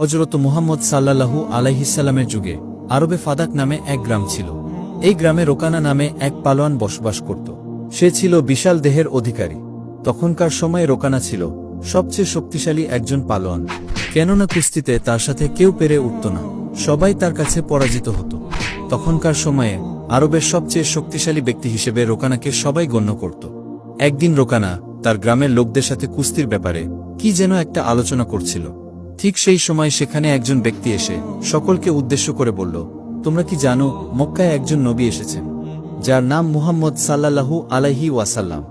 হজরত মুহাম্মদ সাল্লাল্লাহু আলাইহিসাল্লামের যুগে আরবে ফাদাক নামে এক গ্রাম ছিল। এই গ্রামে রোকানা নামে এক পালোয়ান বসবাস করত। সে ছিল বিশাল দেহের অধিকারী। তখনকার সময়ে রোকানা ছিল সবচেয়ে শক্তিশালী একজন পালোয়ান। কেননা কুস্তিতে তার সাথে কেউ পেরে উঠত না, সবাই তার কাছে পরাজিত হতো। তখনকার সময়ে আরবের সবচেয়ে শক্তিশালী ব্যক্তি হিসেবে রোকানাকে সবাই গণ্য করত। একদিন রোকানা তার গ্রামের লোকদের সাথে কুস্তির ব্যাপারে কি যেন একটা আলোচনা করছিল। ঠিক সেই সময় সেখানে একজন ব্যক্তি এসে সকলকে উদ্দেশ্য করে বলল, তোমরা কি জানো, মক্কায় একজন নবী এসেছেন, যার নাম মুহাম্মদ সাল্লাল্লাহু আলাইহি ওয়াসাল্লাম,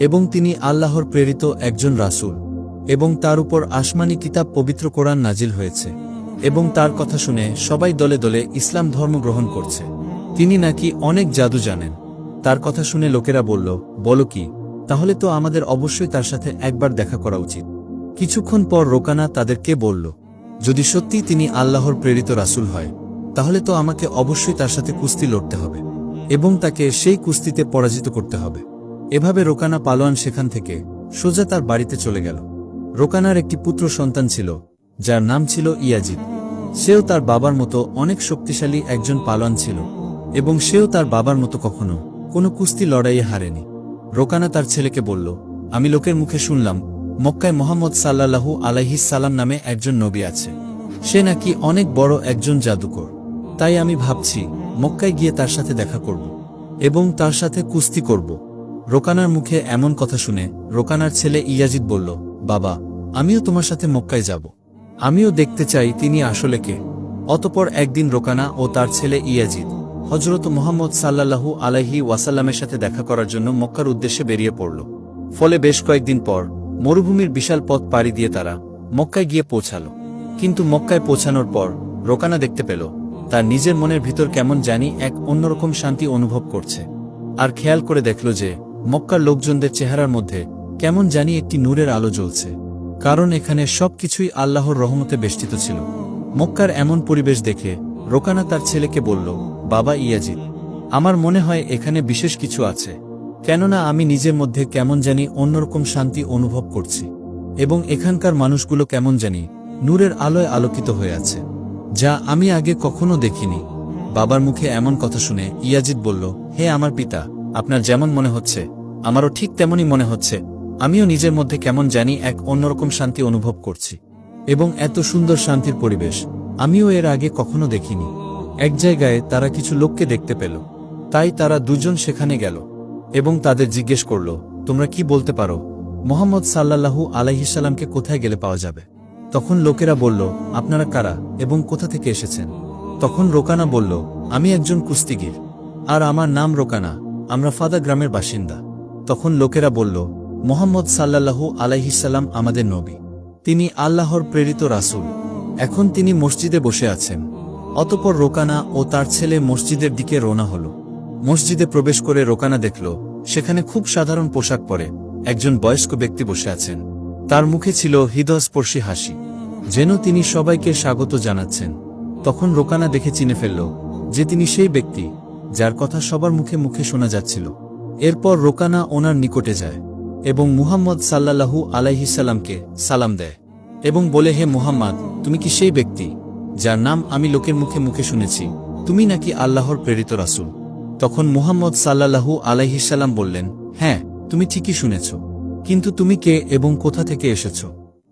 এবং তিনি আল্লাহর প্রেরিত একজন রাসূল, এবং তার উপর আসমানি কিতাব পবিত্র কোরআন নাজিল হয়েছে, এবং তার কথা শুনে সবাই দলে দলে ইসলাম ধর্ম গ্রহণ করছে। তিনি নাকি অনেক জাদু জানেন। তার কথা শুনে লোকেরা বলল, বলো কি, তাহলে তো আমাদের অবশ্যই তার সাথে একবার দেখা করা উচিত। কিছুক্ষণ পর রোকানা তাদেরকে বলল, যদি সত্যি তিনি আল্লাহর প্রেরিত রাসূল হয়, তাহলে তো আমাকে অবশ্যই তার সাথে কুস্তি লড়তে হবে এবং তাকে সেই কুস্তিতে পরাজিত করতে হবে। এভাবে রোকানা পালোয়ান সেখান থেকে সোজা তার বাড়িতে চলে গেল। রোকানার একটি পুত্র সন্তান ছিল, যার নাম ছিল ইয়াজিদ। সেও তার বাবার মতো অনেক শক্তিশালী একজন পালোয়ান ছিল এবং সেও তার বাবার মতো কখনো কোনো কুস্তি লড়াইয়ে হারেনি। রোকানা তার ছেলেকে বলল, আমি লোকের মুখে শুনলাম মক্কায় মোহাম্মদ আলাইহিস সালাম নামে একজন নবী আছে। সে নাকি অনেক বড় একজন জাদুকর। তাই আমি ভাবছি, মক্কায় গিয়ে তার সাথে দেখা করব এবং তার সাথে কুস্তি করব। রোকানার মুখে এমন কথা শুনে রোকানার ছেলে ইয়াজিদ বলল, বাবা, আমিও তোমার সাথে মক্কায় যাব। আমিও দেখতে চাই তিনি আসলে কে। অতপর একদিন রোকানা ও তার ছেলে ইয়াজিদ হজরত মোহাম্মদ সাল্লাল্লাহু আলাইহি ওয়াসাল্লামের সাথে দেখা করার জন্য মক্কার উদ্দেশ্যে বেরিয়ে পড়ল। ফলে বেশ কয়েকদিন পর মরুভূমির বিশাল পথ পাড়ি দিয়ে তারা মক্কায় গিয়ে পৌঁছাল। কিন্তু মক্কায় পৌঁছানোর পর রোকানা দেখতে পেল, তার নিজের মনের ভিতর কেমন জানি এক অন্যরকম শান্তি অনুভব করছে। আর খেয়াল করে দেখল যে মক্কার লোকজনদের চেহারার মধ্যে কেমন জানি একটি নূরের আলো জ্বলছে। কারণ এখানে সবকিছুই আল্লাহর রহমতে বেষ্টিত ছিল। মক্কার এমন পরিবেশ দেখে রোকানা তার ছেলেকে বলল, বাবা ইয়াজিদ, আমার মনে হয় এখানে বিশেষ কিছু আছে। কেননা আমি নিজের মধ্যে কেমন জানি অন্যরকম শান্তি অনুভব করছি, এবং এখানকার মানুষগুলো কেমন জানি নূরের আলোয় আলোকিত হয়ে আছে, যা আমি আগে কখনো দেখিনি। বাবার মুখে এমন কথা শুনে ইয়াজিদ বলল, হে আমার পিতা, আপনার যেমন মনে হচ্ছে, আমারও ঠিক তেমনই মনে হচ্ছে, আমিও নিজের মধ্যে কেমন জানি এক অন্যরকম শান্তি অনুভব করছি, এবং এত সুন্দর শান্তির পরিবেশ, আমিও এর আগে কখনো দেখিনি। এক জায়গায় তারা কিছু লোককে দেখতে পেল, তাই তারা দুজন সেখানে গেল। এবং তাদের জিজ্ঞেস করল, তোমরা কি বলতে পারো? মোহাম্মদ সাল্লাল্লাহু আলাইহিসাল্লামকে কোথায় গেলে পাওয়া যাবে? তখন লোকেরা বলল, আপনারা কারা এবং কোথা থেকে এসেছেন? তখন রোকানা বলল, আমি একজন কুস্তিগির। আর আমার নাম রোকানা। আমরা ফাদা গ্রামের বাসিন্দা। তখন লোকেরা বলল, মোহাম্মদ সাল্লাল্লাহু আলাইহিসাল্লাম আমাদের নবী। তিনি আল্লাহর প্রেরিত রাসুল। এখন তিনি মসজিদে বসে আছেন। অতপর রোকানা ও তার ছেলে মসজিদের দিকে রওনা হল। মসজিদে প্রবেশ করে রোকানা দেখল, সেখানে খুব সাধারণ পোশাক পরে একজন বয়স্ক ব্যক্তি বসে আছেন। তার মুখে ছিল হৃদয়স্পর্শী হাসি। যেন তিনি সবাইকে স্বাগত জানাচ্ছেন। তখন রোকানা দেখে চিনে ফেলল যে তিনি সেই ব্যক্তি যার কথা সবার মুখে মুখে শোনা যাচ্ছিল। এরপর রোকানা ওনার নিকটে যায় এবং মুহাম্মদ সাল্লাল্লাহু আলাইহিসাল্লামকে সালাম দেয় এবং বলে, হে মুহাম্মদ, তুমি কি সেই ব্যক্তি যার নাম আমি লোকের মুখে মুখে শুনেছি? তুমি নাকি আল্লাহর প্রেরিত রাসূল? তখন মুহাম্মদ সাল্লাল্লাহু আলাইহিসাল্লাম বললেন হ্যাঁ তুমি ঠিকই শুনেছ। কিন্তু তুমি কে এবং কোথা থেকে এসেছ?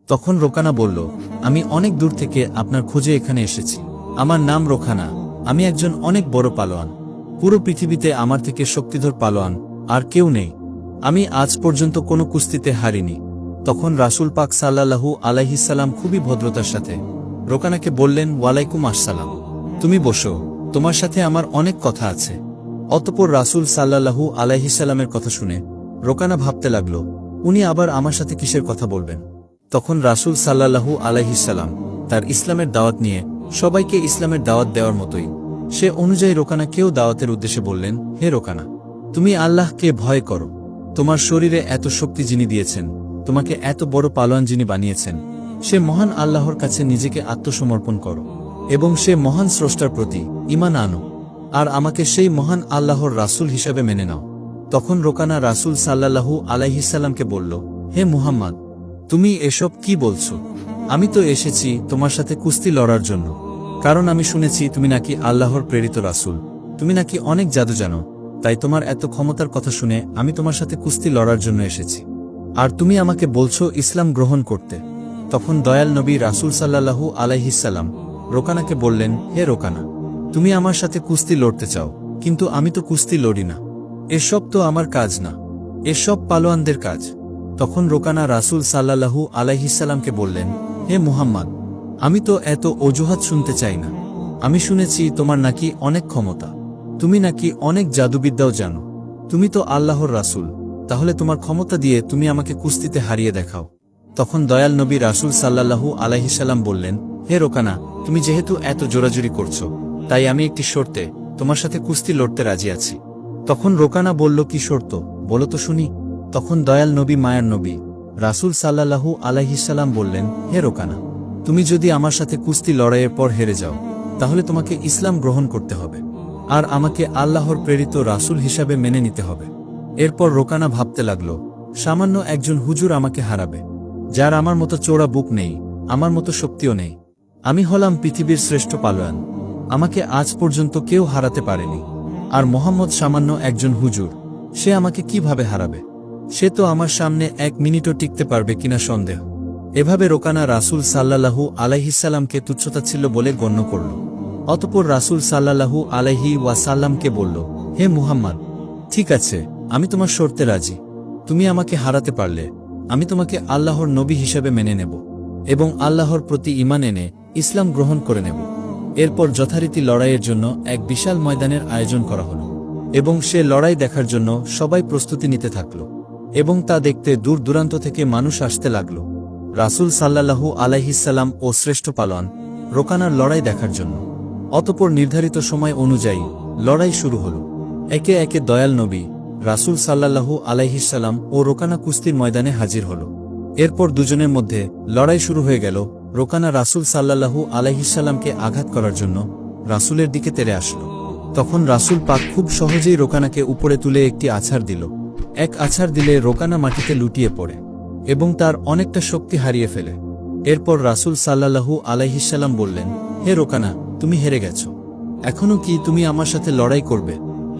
তখন রোকানা বলল, আমি অনেক দূর থেকে আপনার খোঁজে এখানে এসেছি। আমার নাম রোখানা আমি একজন অনেক বড় পালোয়ান। পুরো পৃথিবীতে আমার থেকে শক্তিধর পালোয়ান আর কেউ নেই। আমি আজ পর্যন্ত কোনো কুস্তিতে হারিনি। তখন রাসূল পাক সাল্লাল্লাহু আলাইহিসাল্লাম খুবই ভদ্রতার সাথে রোকানাকে বললেন, ওয়ালাইকুম আসসালাম। তুমি বসো। তোমার সাথে আমার অনেক কথা আছে। অতপর রাসূল সাল্লাল্লাহু আলাইহিসাল্লামের কথা শুনে রোকানা ভাবতে লাগল, উনি আবার আমার সাথে কিসের কথা বলবেন? তখন রাসূল সাল্লাল্লাহু আলাইহিসাল্লাম তার ইসলামের দাওয়াত নিয়ে সবাইকে ইসলামের দাওয়াত দেওয়ার মতোই, সে অনুযায়ী রোকানাকেও দাওয়াতের উদ্দেশ্যে বললেন, হে রোকানা, তুমি আল্লাহকে ভয় করো। তোমার শরীরে এত শক্তি যিনি দিয়েছেন, তোমাকে এত বড় পালোয়ান যিনি বানিয়েছেন, সে মহান আল্লাহর কাছে নিজেকে আত্মসমর্পণ করো এবং সে মহান স্রষ্টার প্রতি ইমান আনো। আর আমাকে সেই মহান আল্লাহর রাসূল হিসাবে মেনে নাও। তখন রোকানা রাসূল সাল্লাল্লাহু আলাইহিসাল্লামকে বলল, হে মুহাম্মদ, তুমি এসব কি বলছো? আমি তো এসেছি তোমার সাথে কুস্তি লড়ার জন্য। কারণ আমি শুনেছি তুমি নাকি আল্লাহর প্রেরিত রাসূল। তুমি নাকি অনেক জাদু জানো। তাই তোমার এত ক্ষমতার কথা শুনে আমি তোমার সাথে কুস্তি লড়ার জন্য এসেছি। আর তুমি আমাকে বলছো ইসলাম গ্রহণ করতে। তখন দয়াল নবী রাসূল সাল্লাল্লাহু আলাইহিসাল্লাম রোকানাকে বললেন, হে রোকানা তুমি আমার সাথে কুস্তি লড়তে চাও, কিন্তু আমি তো কুস্তি লড়ি না। এসব তো আমার কাজ না। এসব পালোয়ানদের কাজ। তখন রোকানা রাসূল সাল্লাল্লাহু আলাইহিসাল্লামকে বললেন, হে মুহাম্মদ, আমি তো এত অজুহাত শুনতে চাই না। আমি শুনেছি তোমার নাকি অনেক ক্ষমতা। তুমি নাকি অনেক জাদুবিদ্যাও জানো। তুমি তো আল্লাহর রাসূল। তাহলে তোমার ক্ষমতা দিয়ে তুমি আমাকে কুস্তিতে হারিয়ে দেখাও। তখন দয়াল নবী রাসূল সাল্লাল্লাহু আলাইহিসাল্লাম বললেন, হে রোকানা, তুমি যেহেতু এত জোরাজুরি করছ তাই আমি একটি শর্তে তোমার সাথে কুস্তি লড়তে রাজি আছি। তখন রোকানা বলল, কি শর্ত? বলো তো শুনি। তখন দয়াল নবী, মায়ার নবী, রাসূল সাল্লাল্লাহু আলাইহিসাল্লাম বললেন, হে রোকানা, তুমি যদি আমার সাথে কুস্তি লড়াইয়ের পর হেরে যাও, তাহলে তোমাকে ইসলাম গ্রহণ করতে হবে। আর আমাকে আল্লাহর প্রেরিত রাসুল হিসাবে মেনে নিতে হবে। এরপর রোকানা ভাবতে লাগল, সামান্য একজন হুজুর আমাকে হারাবে, যার আমার মতো চোরা বুক নেই, আমার মতো শক্তিও নেই। আমি হলাম পৃথিবীর শ্রেষ্ঠ পালোয়ান। আমাকে আজ পর্যন্ত কেউ হারাতে পারেনি। আর মোহাম্মদ সামান্য একজন হুজুর, সে আমাকে কীভাবে হারাবে? সে তো আমার সামনে এক মিনিটও টিকতে পারবে কিনা সন্দেহ। এভাবে রোকানা রাসূল সাল্লাল্লাহু আলাইহিসাল্লামকে তুচ্ছতা ছিল বলে গণ্য করল। অতপর রাসূল সাল্লাল্লাহু আলাইহি ওয়াসাল্লামকে বলল, হে মুহাম্মদ, ঠিক আছে, আমি তোমার শর্তে রাজি। তুমি আমাকে হারাতে পারলে, আমি তোমাকে আল্লাহর নবী হিসেবে মেনে নেব এবং আল্লাহর প্রতি ইমান এনে ইসলাম গ্রহণ করে নেব। এরপর যথারীতি লড়াইয়ের জন্য এক বিশাল ময়দানের আয়োজন করা হল, এবং সে লড়াই দেখার জন্য সবাই প্রস্তুতি নিতে থাকল, এবং তা দেখতে দূর দূরান্ত থেকে মানুষ আসতে লাগল। রাসূল সাল্লাল্লাহু আলাইহিসাল্লাম ও শ্রেষ্ঠ পালন রোকানার লড়াই দেখার জন্য। অতপর নির্ধারিত সময় অনুযায়ী লড়াই শুরু হল। একে একে দয়াল নবী রাসূল সাল্লাল্লাহু আলাইহিসাল্লাম ও রোকানা কুস্তির ময়দানে হাজির হল। এরপর দুজনের মধ্যে লড়াই শুরু হয়ে গেল রোকানা রাসূল সাল্লাল্লাহু আলাইহিসাল্লামকে আঘাত করার জন্য রাসূলের দিকে তেরে আসলো। তখন রাসূল পাক খুব সহজেই রোকানাকে উপরে তুলে একটি আছাড় দিল। এক আছাড় দিলে রোকানা মাটিতে লুটিয়ে পড়ে এবং তার অনেকটা শক্তি হারিয়ে ফেলে। এরপর রাসূল সাল্লাল্লাহু আলাইহিসাল্লাম বললেন, হে রোকানা, তুমি হেরে গেছ। এখনও কি তুমি আমার সাথে লড়াই করবে?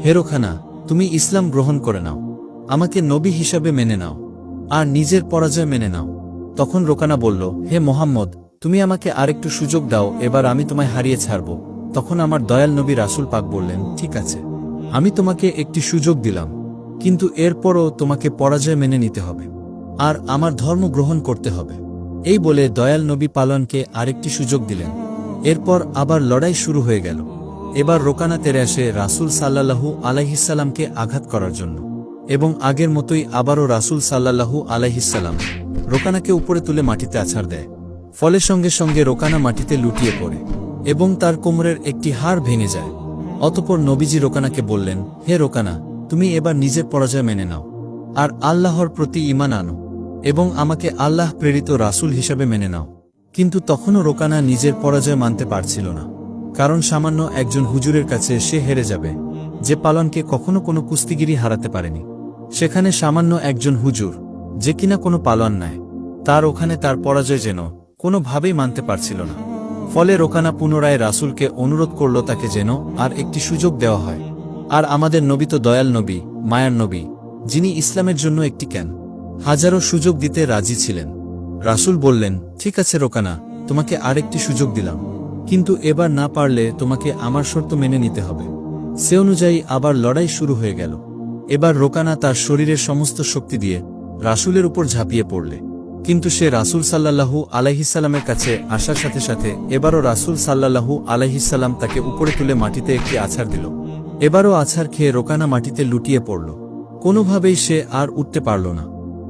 হে রোকানা, তুমি ইসলাম গ্রহণ করে নাও। আমাকে নবী হিসাবে মেনে নাও। আর নিজের পরাজয় মেনে নাও। তখন রোকানা বলল, হে মোহাম্মদ, তুমি আমাকে আরেকটু সুযোগ দাও, এবার আমি তোমায় হারিয়ে ছাড়ব। তখন আমার দয়াল নবী রাসূল পাক বললেন, ঠিক আছে, আমি তোমাকে একটি সুযোগ দিলাম, কিন্তু এরপরও তোমাকে পরাজয় মেনে নিতে হবে, আর আমার ধর্ম গ্রহণ করতে হবে। এই বলে দয়াল নবী পালনকে আরেকটি সুযোগ দিলেন। এরপর আবার লড়াই শুরু হয়ে গেল। এবার রোকানা তেরে আসে রাসূল সাল্লাল্লাহু আলাইহিসাল্লামকে আঘাত করার জন্য। এবং আগের মতোই আবারও রাসূল সাল্লাল্লাহু আলাইহিসাল্লাম রোকানাকে উপরে তুলে মাটিতে আছাড় দেয়। ফলে সঙ্গে সঙ্গে রোকানা মাটিতে লুটিয়ে পড়ে এবং তার কোমরের একটি হাড় ভেঙে যায়। অতপর নবীজি রোকানাকে বললেন, হে রোকানা, তুমি এবার নিজের পরাজয় মেনে নাও আর আল্লাহর প্রতি ইমান আনো এবং আমাকে আল্লাহ প্রেরিত রাসূল হিসাবে মেনে নাও। কিন্তু তখনও রোকানা নিজের পরাজয় মানতে পারছিল না, কারণ সামান্য একজন হুজুরের কাছে সে হেরে যাবে, যে পালনকে কখনো কোনো কুস্তিগিরি হারাতে পারেনি। সেখানে সামান্য একজন হুজুর, যে কিনা কোনো পালন নাই, তার ওখানে তার পরাজয় যেন কোনোভাবেই মানতে পারছিল না। ফলে রোকানা পুনরায় রাসূলকে অনুরোধ করল তাকে যেন আর একটি সুযোগ দেওয়া হয়। আর আমাদের নবী তো দয়াল নবী, মায়ার নবী, যিনি ইসলামের জন্য একটি ক্যান হাজারো সুযোগ দিতে রাজি ছিলেন। রাসুল বললেন, ঠিক আছে রোকানা, তোমাকে আরেকটি সুযোগ দিলাম। কিন্তু এবার না পারলে তোমাকে আমার শর্ত মেনে নিতে হবে। সে অনুযায়ী আবার লড়াই শুরু হয়ে গেল। এবার রোকানা তার শরীরের সমস্ত শক্তি দিয়ে রাসূলের উপর ঝাঁপিয়ে পড়লে। কিন্তু সে রাসূল সাল্লাল্লাহু আলাইহিসাল্লামের কাছে আসার সাথে সাথে এবারও রাসূল সাল্লাল্লাহু আলাইহিসাল্লাম তাকে উপরে তুলে মাটিতে একটি আছাড় দিল। এবারও আছাড় খেয়ে রোকানা মাটিতে লুটিয়ে পড়ল। কোনোভাবেই সে আর উঠতে পারল না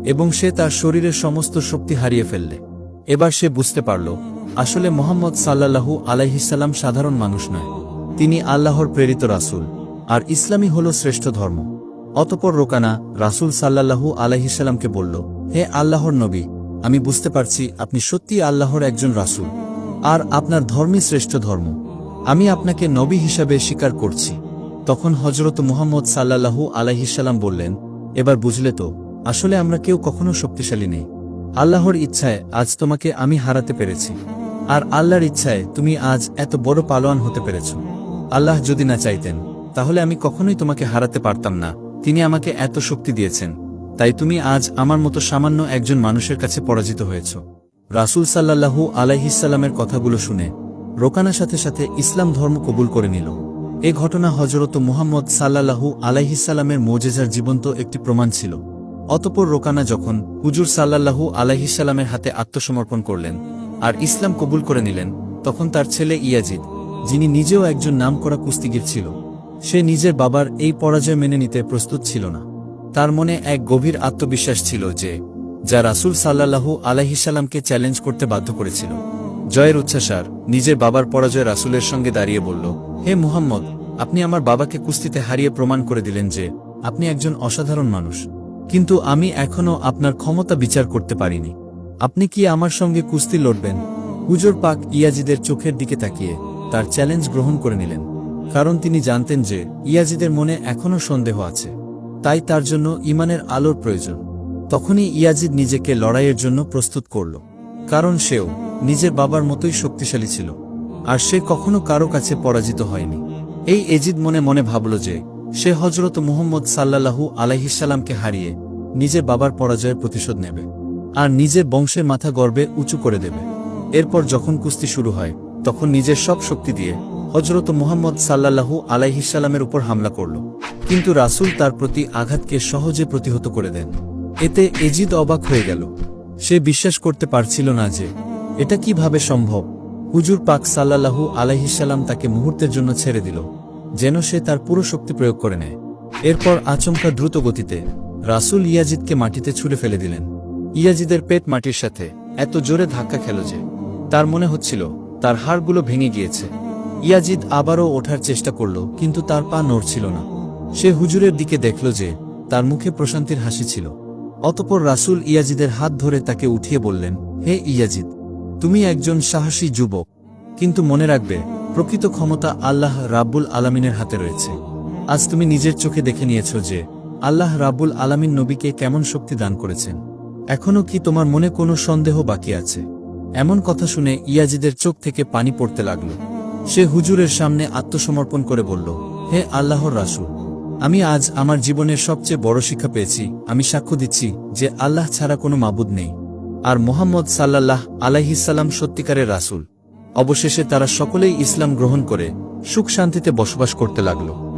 এবং সে তার শরীরের সমস্ত শক্তি হারিয়ে ফেললে। এবার সে বুঝতে পারল, আসলে মোহাম্মদ সাল্লাল্লাহু আলাইহিসাল্লাম সাধারণ মানুষ নয়। তিনি আল্লাহর প্রেরিত রাসূল, আর ইসলামই হল শ্রেষ্ঠ ধর্ম। অতপর রোকানা রাসূল সাল্লাল্লাহু আলাইহিসাল্লামকে বলল, হে আল্লাহর নবী, আমি বুঝতে পারছি আপনি সত্যি আল্লাহর একজন রাসূল, আর আপনার ধর্মই শ্রেষ্ঠ ধর্ম। আমি আপনাকে নবী হিসাবে স্বীকার করছি। তখন হজরত মুহাম্মদ সাল্লাল্লাহু আলাইহিসাল্লাম বললেন, এবার বুঝলে তো, আসলে আমরা কেউ কখনো শক্তিশালী নেই। আল্লাহর ইচ্ছায় আজ তোমাকে আমি হারাতে পেরেছি, আর আল্লাহর ইচ্ছায় তুমি আজ এত বড় পালোয়ান হতে পেরেছ। আল্লাহ যদি না চাইতেন, তাহলে আমি কখনোই তোমাকে হারাতে পারতাম না। তিনি আমাকে এত শক্তি দিয়েছেন, তাই তুমি আজ আমার মতো সামান্য একজন মানুষের কাছে পরাজিত হয়েছ। রাসূল সাল্লাল্লাহু আলাইহিসাল্লামের কথাগুলো শুনে রোকানার সাথে সাথে ইসলাম ধর্ম কবুল করে নিল। এ ঘটনা হজরত মুহাম্মদ সাল্লাল্লাহু আলাইহিসাল্লামের মোজেজার জীবন্ত একটি প্রমাণ ছিল। অতপর রোকানা যখন হুজুর সাল্লাল্লাহু আলাইহিসাল্লামের হাতে আত্মসমর্পণ করলেন আর ইসলাম কবুল করে নিলেন, তখন তার ছেলে ইয়াজিদ, যিনি নিজেও একজন নামকরা কুস্তিগির ছিল সে নিজের বাবার এই পরাজয় মেনে নিতে প্রস্তুত ছিল না। তার মনে এক গভীর আত্মবিশ্বাস ছিল যে, যা রাসূল সাল্লাল্লাহু আলাইহিসাল্লামকে চ্যালেঞ্জ করতে বাধ্য করেছিল। জয়ের উচ্ছ্বাসার নিজের বাবার পরাজয় রাসূলের সঙ্গে দাঁড়িয়ে বলল, হে মুহাম্মদ, আপনি আমার বাবাকে কুস্তিতে হারিয়ে প্রমাণ করে দিলেন যে, আপনি একজন অসাধারণ মানুষ। কিন্তু আমি এখনও আপনার ক্ষমতা বিচার করতে পারিনি। আপনি কি আমার সঙ্গে কুস্তি লড়বেন? হুজুর পাক ইয়াজিদের চোখের দিকে তাকিয়ে তার চ্যালেঞ্জ গ্রহণ করে নিলেন। কারণ তিনি জানতেন যে ইয়াজিদের মনে এখনও সন্দেহ আছে। তাই তার জন্য ইমানের আলোর প্রয়োজন। তখনই ইয়াজিদ নিজেকে লড়াইয়ের জন্য প্রস্তুত করল। কারণ সেও নিজের বাবার মতোই শক্তিশালী ছিল। আর সে কখনো কারও কাছে পরাজিত হয়নি। এই এজিদ মনে মনে ভাবল যে সে হজরত মুহম্মদ সাল্লাল্লাহু আলাইহিসাল্লামকে হারিয়ে নিজের বাবার পরাজয়ের প্রতিশোধ নেবে। আর নিজের বংশের মাথা গর্বে উঁচু করে দেবে। এরপর যখন কুস্তি শুরু হয়, তখন নিজের সব শক্তি দিয়ে হজরত মোহাম্মদ সাল্লাল্লাহু আলাইহিসাল্লামের উপর হামলা করল। কিন্তু রাসূল তার প্রতি আঘাতকে সহজে প্রতিহত করে দেন। এতে এজিদ অবাক হয়ে গেল। সে বিশ্বাস করতে পারছিল না যে, এটা কীভাবে সম্ভব? হুজুর পাক সাল্লাল্লাহু আলাইহিসাল্লাম তাকে মুহূর্তের জন্য ছেড়ে দিল, যেন সে তার পুরো শক্তি প্রয়োগ করে নেয়। এরপর আচমকা দ্রুত গতিতে রাসূল ইয়াজিদকে মাটিতে ছুঁড়ে ফেলে দিলেন। ইয়াজিদের পেট মাটির সাথে এত জোরে ধাক্কা খেল যে, তার মনে হচ্ছিল তার হাড়গুলো ভেঙে গিয়েছে। ইয়াজিদ আবারও ওঠার চেষ্টা করল, কিন্তু তার পা নড়ছিল না। সে হুজুরের দিকে দেখল যে, তার মুখে প্রশান্তির হাসি ছিল। অতপর রাসূল ইয়াজিদের হাত ধরে তাকে উঠিয়ে বললেন, হে ইয়াজিদ, তুমি একজন সাহসী যুবক। কিন্তু মনে রাখবে, প্রকৃত ক্ষমতা আল্লাহ রাব্বুল আলামিনের হাতে রয়েছে। আজ তুমি নিজের চোখে দেখে নিয়েছ যে, আল্লাহ রাব্বুল আলামিন নবীকে কেমন শক্তি দান করেছেন। এখনও কি তোমার মনে কোনো সন্দেহ বাকি আছে? এমন কথা শুনে ইয়াজিদের চোখ থেকে পানি পড়তে লাগল। সে হুজুরের সামনে আত্মসমর্পণ করে বলল, হে আল্লাহর রাসুল, আমি আজ আমার জীবনের সবচেয়ে বড় শিক্ষা পেয়েছি। আমি সাক্ষ্য দিচ্ছি যে আল্লাহ ছাড়া কোনো মাবুদ নেই। আর মোহাম্মদ সাল্লাহ আলাইহিসাল্লাম সত্যিকারের রাসুল। অবশেষে তারা সকলেই ইসলাম গ্রহণ করে সুখ শান্তিতে বসবাস করতে লাগল।